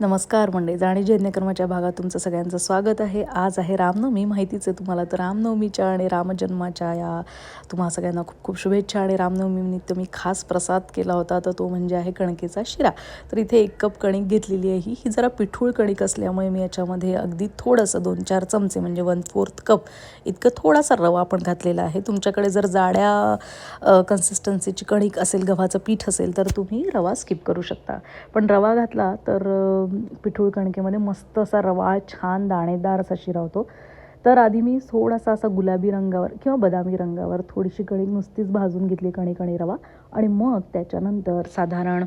नमस्कार मंडळी जाणी जयज्ञकर्माच्या भागात तुमचं सगळ्यांचं स्वागत आहे. आज आहे रामनवमी माहितीच आहे तुम्हाला तर रामनवमीच्या आणि रामजन्माच्या या तुम्हा सगळ्यांना खूप खूप शुभेच्छा आणि रामनवमीनिमित्त मी खास प्रसाद केला होता तर तो म्हणजे आहे कणकेचा शिरा. तर इथे एक कप कणिक घेतलेली आहे ही. ही जरा पिठूळ कणिक असल्यामुळे मी याच्यामध्ये अगदी थोडंसं दोन चार चमचे म्हणजे वन फोर्थ कप इतकं थोडासा रवा आपण घातलेला आहे. तुमच्याकडे जर जाड्या कन्सिस्टन्सीची कणिक असेल गव्हाचं पीठ असेल तर तुम्ही रवा स्किप करू शकता. पण रवा घातला तर पिठूळ कणकेमध्ये मस्त असा रवा छान दाणेदार असा शिरा होतो. तर आधी मी थोडासा असा गुलाबी रंगावर किंवा बदामी रंगावर थोडीशी कणिक नुसतीच भाजून घेतली कणिक आणि रवा. आणि मग त्याच्यानंतर साधारण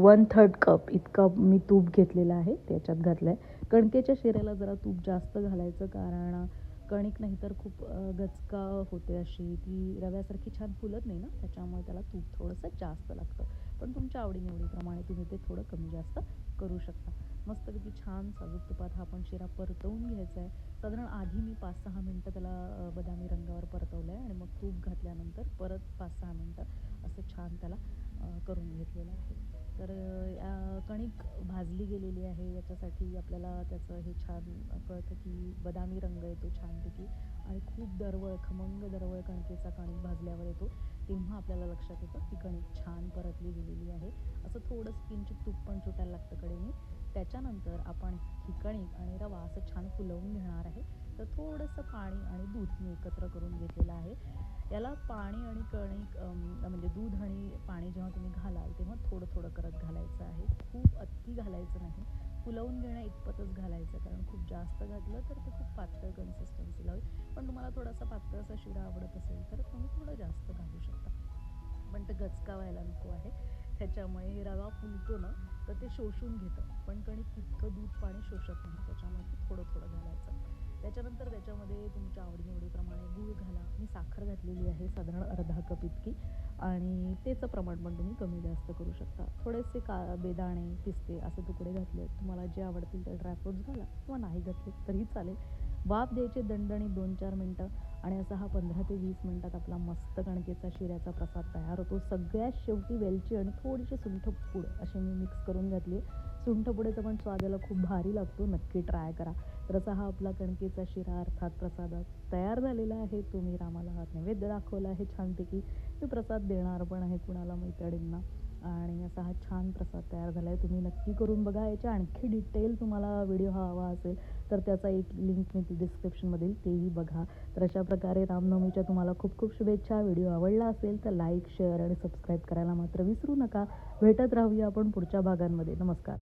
वन थर्ड कप इतका मी तूप घेतलेलं आहे त्याच्यात घातलं आहे कणकेच्या शिऱ्याला जरा तूप जास्त घालायचं कारण कणिक नाही तर खूप गचका होते अशी. ती रव्यासारखी छान फुलत नाही ना त्याच्यामुळे त्याला तूप थोडंसं जास्त लागतं. पण तुमच्या आवडीनिवडीप्रमाणे तुम्ही ते थोडं कमी जास्त करू शकता. मस्तपैकी छान साजूक तुपात हा आपण शिरा परतवून घ्यायचा आहे साधारण आधी मी पाच सहा मिनटं त्याला बदामी रंगावर परतवलं आहे आणि मग तूप घातल्यानंतर परत पाच सहा मिनटं असं छान त्याला करून घेतलेलं आहे. तर या कणिक भाजली गेलेली आहे. याच्यासाठी आपल्याला त्याचं हे छान कळतं की बदामी रंग येतो छानपैकी आणि खूप दरवळ खमंग दरवळ कणकेचा कणिक भाजल्यावर येतो. तेव्हा आपल्याला लक्षात येतं की कणिक छान परतली गेलेली आहे. असं थोडंसं किंचित तूप पण सुटायला लागतं कडेने त्याच्यानंतर आपण ही कणिक आणि रवा असं छान फुलवून घेणार आहे. तर थोडंसं पाणी आणि दूध मी एकत्र करून घेतलेलं आहे. याला पाणी आणि कणिक म्हणजे दूध आणि पाणी जेव्हा तुम्ही तेव्हा थोडं थोडं करत घालायचं आहे. खूप अति घालायचं नाही. फुलवून घेणं इतपतच घालायचं कारण खूप जास्त घातलं तर ते खूप पातळ कन्सिस्टन्सीला होईल. पण तुम्हाला थोडासा पातळ असा शिरा आवडत असेल तर तुम्ही थोडं जास्त घालू शकता. पण ते गचका व्हायला नको आहे. त्याच्यामुळे हे रवा फुलतो ना तर ते शोषून घेतं. पण कणिक तितकं दूध पाणी शोषत नाही. त्याच्यामुळे ते थोडं थोडं घालायचं. त्याच्यानंतर त्याच्यामध्ये तुमच्या आवडीनिवडीप्रमाणे गूळ घाला. मी साखर घातलेली आहे साधारण अर्धा कप इतकी. आणि त्याचं प्रमाण पण तुम्ही कमी जास्त करू शकता. थोडेसे का बेदाणे पिस्ते असे तुकडे घातले तुम्हाला जे आवडतील ते ड्रायफ्रुट्स घाला किंवा नाही घातले तरी चालेल. वाफ द्यायचे दणदणीत दोन चार मिनटं. आणि असा हा पंधरा ते वीस मिनटात आपला मस्त कणकेचा शिऱ्याचा प्रसाद तयार होतो. सगळ्यात शेवटी वेलची आणि थोडीशी सुंठ पूड अशी मी मिक्स करून घातली. सुंठ पुडेचा पण स्वादाला खूप भारी लागतो नक्की ट्राय करा. तर असा हा आपला कणकेचा शिरा अर्थात प्रसाद तयार झालेला आहे. तुम्ही रामाला हा नैवेद्य दाखवला आहे छानपैकी. मी प्रसाद देणार पण आहे कुणाला मैत्रिणींना आणि असा हा छान प्रसाद तयार झाला आहे तुम्ही नक्की करून बघा. याच्या आणखी डिटेल तुम्हाला व्हिडिओ हा हवा असेल तर त्याचा एक लिंक मी ती डिस्क्रिप्शनमधील तेही बघा. तर अशा प्रकारे रामनवमीच्या तुम्हाला खूप खूप शुभेच्छा. व्हिडिओ आवडला असेल तर लाईक शेअर आणि सबस्क्राईब करायला मात्र विसरू नका. भेटत राहूया आपण पुढच्या भागांमध्ये. नमस्कार.